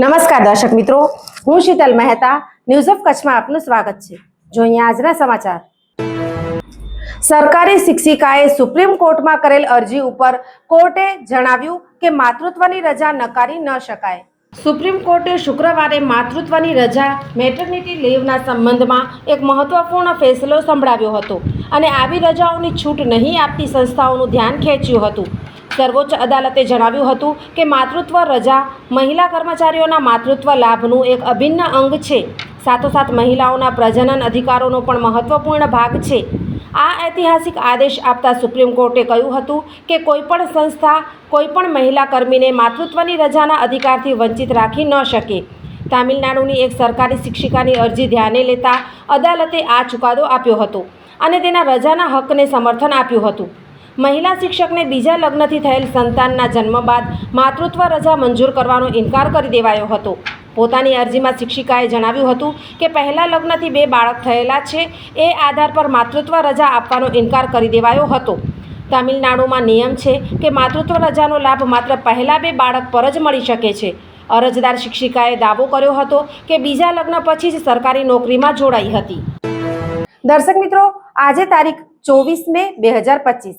નમસ્કાર દર્શક મિત્રો, હું શીતલ મહેતા ન્યૂઝ ઓફ કચ્છમાં આપનું સ્વાગત છે. જોઈએ આજના સમાચાર. સરકારી શિક્ષિકાએ સુપ્રીમ કોર્ટમાં કરેલ અરજી ઉપર કોર્ટે જણાવ્યું કે માતૃત્વની રજા નકારી ન શકાય. સુપ્રીમ કોર્ટે શુક્રવારે માતૃત્વની રજા મેટર્નિટી લીવના સંબંધમાં એક મહત્વપૂર્ણ ફેસલો સંભળાવ્યો હતો અને આવી રજાઓની છૂટ નહીં આપતી સંસ્થાઓનું ધ્યાન ખેંચ્યું હતું. સર્વોચ્ચ અદાલતે જણાવ્યું હતું કે માતૃત્વ રજા મહિલા કર્મચારીઓના માતૃત્વ લાભનું એક અભિન્ન અંગ છે. સાથોસાથ મહિલાઓના પ્રજનન અધિકારોનો પણ મહત્વપૂર્ણ ભાગ છે. આ ઐતિહાસિક આદેશ આપતા સુપ્રીમ કોર્ટે કહ્યું હતું કે કોઈપણ સંસ્થા કોઈપણ મહિલા કર્મીને માતૃત્વની રજાના અધિકારથી વંચિત રાખી ન શકે. તામિલનાડુની એક સરકારી શિક્ષિકાની અરજી ધ્યાને લેતા અદાલતે આ ચુકાદો આપ્યો હતો અને તેના રજાના હકને સમર્થન આપ્યું હતું. મહિલા શિક્ષકને બીજા લગ્નથી થયેલ સંતાનના જન્મ બાદ માતૃત્વ રજા મંજૂર કરવાનો ઇનકાર કરી દેવાયો હતો. પોતાની અરજીમાં શિક્ષિકાએ જણાવ્યું હતું કે પહેલા લગ્નથી બે બાળક થયેલા છે, એ આધાર પર માતૃત્વ રજા આપવાનો ઇનકાર કરી દેવાયો હતો. તામિલનાડુમાં નિયમ છે કે માતૃત્વ રજાનો લાભ માત્ર પહેલા બે બાળક પર જ મળી શકે છે. અરજદાર શિક્ષિકાએ દાવો કર્યો હતો કે બીજા લગ્ન પછી જ સરકારી નોકરીમાં જોડાઈ હતી. દર્શક મિત્રો, આજે તારીખ ચોવીસ મે બે હજાર પચીસ.